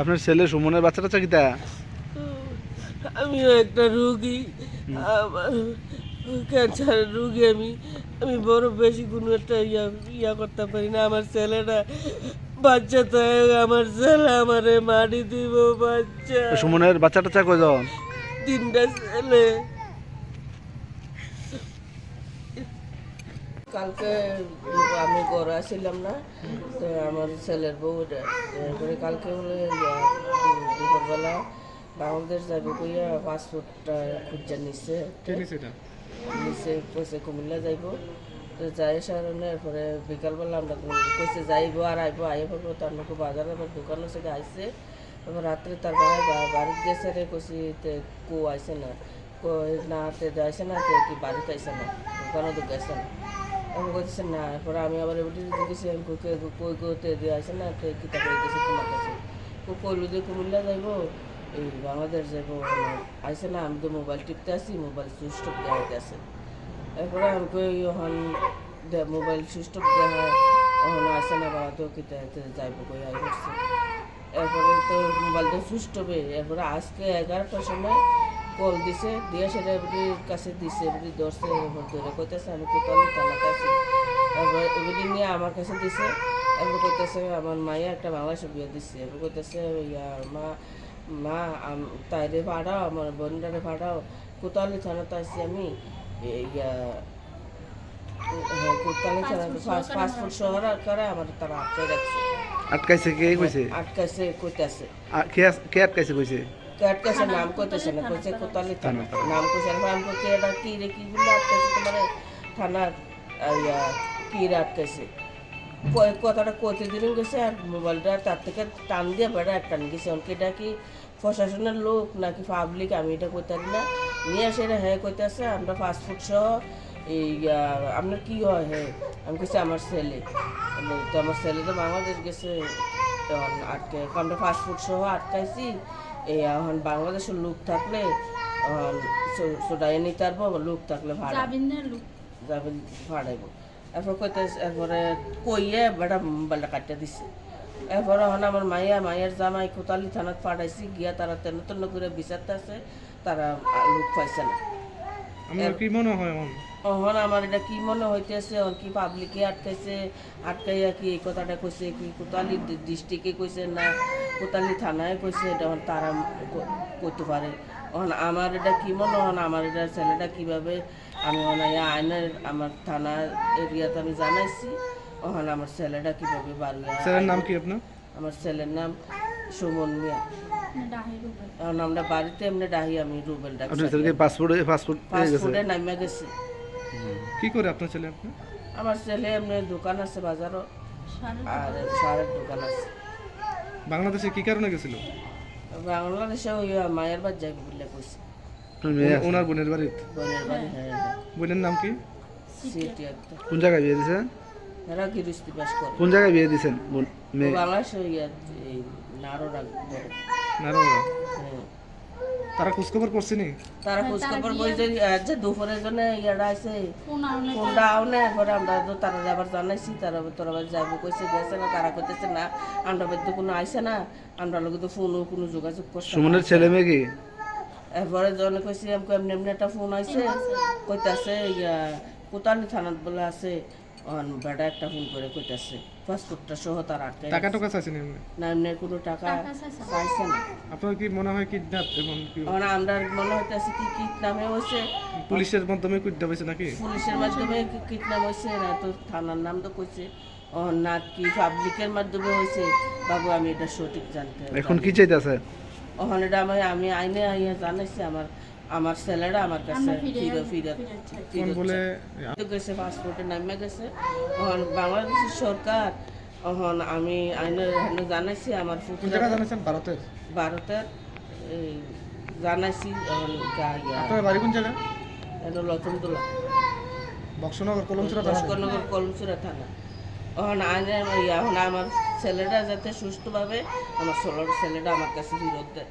আপনার ছেলে সুমনের বাচ্চা টাচ্চা কিতা আমিও একটা রুগী। ক্যান্সার রুগী আমি। আমি বড় বেশি কোনো একটা ইয়া ইয়া করতে পারি না। আমার ছেলেটা বাচ্চা তো আমার ছেলে আমারে মারি দিব বাচ্চা। সুমনের বাচ্চা টাচ্চা কয়জন? তিনটা ছেলে। কালকে আমি ঘরে আসছিলাম না তো আমার ছেলের বউ এরপরে কালকে হলে দুপুরবেলা বাংলাদেশ যাবে কইয়া পাসপোর্টটা খুঁজা নিচ্ছে নিচ্ছে কইছে কুমিল্লা যাইব। তো যাই সারণে এরপরে বিকালবেলা আমরা কইছে যাইব আর আইব আইয়ে পড়ব তার লোক বাজার আমার দোকান আছে আইসে এবার রাত্রে তার বাড়ি বাড়িতে গেছে রে কইছি তে কো আইসে না। না তে যাইছে না তে কি বাড়িতে আইসে না দোকানও তো গেছে না। আমি কইছে না, এরপরে আমি আবার এবার জিজ্ঞেস আমি কই কই কই কই তে দিয়ে আইসে না তে কি তা কই গেছে তোমার কাছে কো কইলো যে, কুমিল্লা যাইব, এই বাংলাদেশ যাইব, আইসে না, আমি তো মোবাইল টিপতে আসি, মোবাইল সুইচ অফ দেওয়াতে আছে এরপরে আমি কই এখন মোবাইল সুইচ অফ দেখা এখন আসে না, বাবা, তো কিতা এতে যাইব, কই আই করছে। এরপরে তো মোবাইলটা সুইচ অফে এরপরে আজকে এগারোটার সময় কল দিছে দিয়ে সেটা এবারে কাছে দিছে এবারে ধরছে এবার ধরে কইতেছে আমি কোথাও তালাতে আছি। এবারে নিয়ে আমার কাছে দিছে এরপর কইতেছে আমার মাইয়া একটা বাংলাদেশে বিয়ে দিচ্ছে এরপর কইতেছে ইয়া মা মা আম- তাইরে ভাড়াও আমার বোনটারে ভাড়াও কোতালি থানাতে আসছি আমি। এই ইয়া হ্যাঁ কোতালি থানাতে পাসপোর্ট শহর করে আমার তারা আটকে রাখছে। আটকাইছে কে কইছে? আটকাইছে কইতেছে। কে কে আটকাইছে কইছে? আটকাইছে নাম কইতেছে না কইছে কোতালি থানা। নাম কইছে আর আমি কইছি এটা কি রে কি বলে আটকাইছে তোমার? থানার ইয়া কি রে আটকাইছে? কয়- কথাটা কইতে দিন গেছে আর মোবাইলটা তার থেকে টান দিয়ে বেড়া আর টান গেছে অনেকে এটা কি প্রশাসনের লোক নাকি পাবলিক আমি এটা কইতে পারি না। নিয়ে আসে এটা হ্যাঁ কইতেছে আমরা পাসপোর্ট সহ এই আপনার কি হয় হ্যাঁ? আমি কইছি আমার ছেলে। তো আমার ছেলে তো বাংলাদেশ গেছে তখন আটকে আমরা পাসপোর্ট সহ আটকাইছি। এই এখন বাংলাদেশের লোক থাকলে সোডাই নিতে পারব লোক থাকলে ভাড়া। যাবেন ভাড়াইব। এরপর কইতে এরপরে কইয়ে বেটা মোবাইলটা কাটিয়ে দিছে। এরপর এখন আমার মাইয়া মায়ের জামাই কোতালি থানাত পাঠাইছি গিয়া তারা তেন তেন করে বিচারতে আছে তারা লোক পাইছে না। আমার কি মনে হয় এখন? আমার এটা কি মনে হইতেছে ওর কি পাবলিকে আটকাইছে আটকাইয়া কি এই কথাটা কইছে কি কোতালি ডিস্ট্রিক্টে কইছে না কোতালি থানায় কইছে এটা তারা করতে পারে। এখন আমার এটা কি মনে হন আমার এটা ছেলেটা কীভাবে আমি অনাইয়া আইনের আমার থানা এরিয়াতে আমি জানাইছি এখন আমার ছেলেটা কীভাবে বাড়িয়া ছেলের নাম কি আপনার? আমার ছেলের নাম সুমন মিয়া। আমরা বাড়িতে এমনি ডাহি আমি রুবেল ডাকি। আপনার ছেলেকে পাসপোর্ট পাসপোর্ট পেয়ে গেছে? পাসপোর্টে নামিয়া গেছে কি করে আপনার ছেলে আপনি আমার ছেলে এমনি দোকান আছে বাজারও। আর সারের দোকান আছে। বাংলাদেশে কি কারণে গেছিল? বাংলাদেশে ওই মায়ের বাদ বলে কইছে? ওনার বোনের বাড়িতে বোনের বাড়ি হ্যাঁ হ্যাঁ। বোনের নাম কি? কোন জায়গায় বিয়ে দিছেন এরা করে। কোন জায়গায় বিয়ে মেয়ে? বাংলাদেশে নারো রাখ হ্যাঁ তারা খোঁজখবর করছেনি? তারা খোঁজ খবর কই যে দুপুরের জন্য ইয়ারা আছে ফোনটা আউনে পরে আমরা তো তারা আবার জানাইছি তারা তোরা আবার যাব কইছে গেছে না তারা কইতেছে না আমরা তো কোনো আইছে না আমরা লোক তো ফোনও কোনো যোগাযোগ করছে না। সুমনের ছেলে মেয়ে কি? এরপরে জনে কইছি আমাকে এমনি এমনি একটা ফোন আইছে কইতাছে ইয়া কোতালি থানাত বলে আছে অন বেটা একটা ফোন করে কইতাছে পাসপোর্টটা সহ তার আটকে টাকা টাকা চাইছেন এমনি? না এমনি কোনো টাকা চাইছে না। আপনার কি মনে হয় কিডন্যাপ এবং কি? আমরা মনে হইতাছে কি হয়েছে পুলিশের মাধ্যমে কিডন্যাপ হয়েছে নাকি? পুলিশের মাধ্যমে কিট নাম হয়েছে না তো থানার নাম তো কইছে। ও না কি পাবলিকের মাধ্যমে হয়েছে বাবু আমি এটা সঠিক জানতে এখন কি চাইতেছে? ওখানে এটা আমি আমি আইনে আইয়া জানাইছি আমার আমার ছেলেরা আমার কাছে ফিরে ফিরে কোন বলে গেছে পাসপোর্টে নামে গেছে। এখন বাংলাদেশের সরকার এখন আমি আইনের জানাইছি আমার ভারতের? ভারতের জানাইছি আপনার বাড়ি কোন জায়গা এটা লতনতলা বক্সনগর কলমচুরা থানা। লস্করনগর কলমচুরা থানা। এখন আইনের এখন আমার ছেলেটা যাতে সুস্থভাবে আমার ছেলেটা আমার কাছে ফিরত দেয়।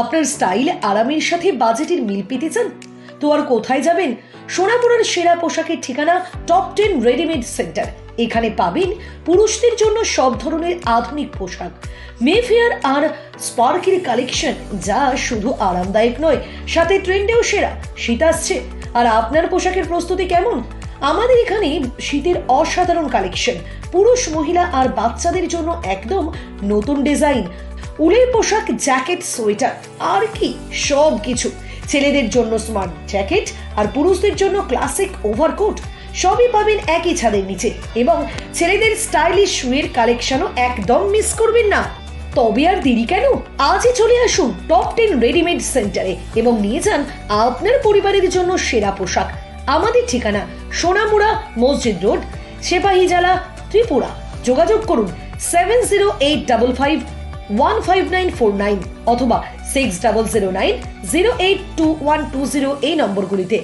আপনার স্টাইল আরামের সাথে বাজেটের মিল পেতে চান? তো আর কোথায় যাবেন? সোনাপুরের সেরা পোশাকের ঠিকানা টপ টেন রেডিমেড সেন্টার এখানে পাবেন পুরুষদের জন্য সব ধরনের আধুনিক পোশাক। মেফেয়ার আর স্পার্কের কালেকশন যা শুধু আরামদায়ক নয়, সাথে ট্রেন্ডেও সেরা, শীত আসছে। আর আপনার পোশাকের প্রস্তুতি কেমন? আমাদের এখানে শীতের অসাধারণ কালেকশন পুরুষ, মহিলা আর বাচ্চাদের জন্য একদম নতুন ডিজাইন উলের পোশাক, জ্যাকেট, সোয়েটার, আর কি সব কিছু ছেলেদের জন্য স্মার্ট জ্যাকেট আর পুরুষদের জন্য ক্লাসিক ওভারকোট সবই পাবেন একই ছাদের নিচে এবং ছেলেদের স্টাইলিশ শুয়ের কালেকশনও একদম মিস করবেন না। তবে আর দেরি কেন? আজই চলে আসুন টপ টেন রেডিমেড সেন্টারে এবং নিয়ে যান আপনার পরিবারের জন্য সেরা পোশাক। আমাদের ঠিকানা সোনামুড়া মসজিদ রোড, সেপাহীজালা, ত্রিপুরা। যোগাযোগ করুন seven zero eight double five one five nine four nine অথবা six double zero nine zero eight two one two zero এই নম্বরগুলিতে